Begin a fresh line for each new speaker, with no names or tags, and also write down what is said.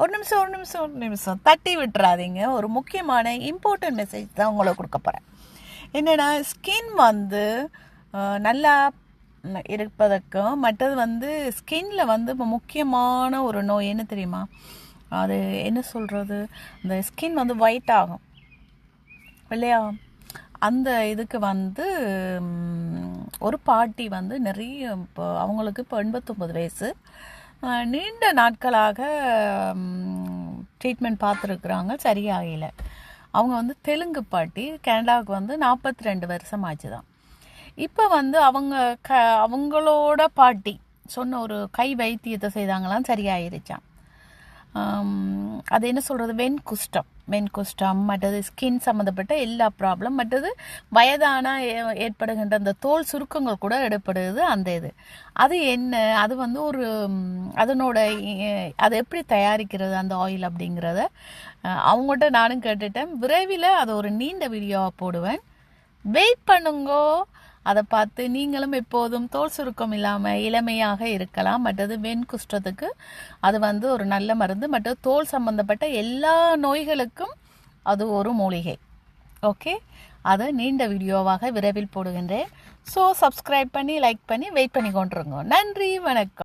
ஒரு நிமிஷம் ஒரு நிமிஷம் ஒரு நிமிஷம். தட்டி விட்டுறாதீங்க. ஒரு முக்கியமான இம்பார்ட்டன்ட் மெசேஜ் தான் உங்களுக்கு கொடுக்க போகிறேன் என்னென்னா ஸ்கின் வந்து நல்லா இருப்பதற்கும் மற்றது வந்து ஸ்கின்ல வந்து இப்போ முக்கியமான ஒரு நோய் என்ன தெரியுமா? அது என்ன சொல்கிறது இந்த ஸ்கின் வந்து ஒயிட் ஆகும். இல்லையா? அந்த இதுக்கு வந்து ஒரு பாட்டி வந்து நிறைய இப்போ அவங்களுக்கு இப்போ எண்பத்தொம்பது வயசு. நீண்ட நாட்களாக ட்ரீட்மெண்ட் பார்த்துருக்குறாங்க. சரியாகல அவங்க வந்து தெலுங்கு பாட்டி. கனடாவுக்கு வந்து நாற்பத்தி ரெண்டு வருஷம் ஆச்சு தான் இப்போ வந்து அவங்க க அவங்களோட பாட்டி சொன்ன ஒரு கை வைத்தியத்தை செய்தாங்களாம். சரியாயிருச்சாம். அது என்ன சொல்கிறது வெண் குஷ்டம் வெண் குஷ்டம் மற்றது ஸ்கின் சம்மந்தப்பட்ட எல்லா ப்ராப்ளம் மற்றது வயதான ஏ- ஏற்படுகின்ற அந்த தோல் சுருக்கங்கள் கூட ஏற்படுது அந்த இது. அது என்ன? அது வந்து ஒரு அதனோட அது அதை எப்படி தயாரிக்கிறது அந்த ஆயில் அப்படிங்கிறத? அவங்கள்ட்ட நானும் கேட்டுட்டேன். விரைவில் அது ஒரு நீண்ட வீடியோவாக போடுவேன். வெயிட் பண்ணுங்கோ. அதை பார்த்து நீங்களும் எப்போதும் தோல் சுருக்கம் இல்லாமல் இளமையாக இருக்கலாம். மற்றது வெண் குஷ்டத்துக்கு அது வந்து ஒரு நல்ல மருந்து. மற்றது தோல் சம்பந்தப்பட்ட எல்லா நோய்களுக்கும் அது ஒரு மூலிகை. ஓகே? அதை நீண்ட வீடியோவாக விரைவில் போடுகின்றேன். ஸோ சப்ஸ்கிரைப் பண்ணி லைக் பண்ணி வெயிட் பண்ணி கொண்டிருங்க. நன்றி வணக்கம்.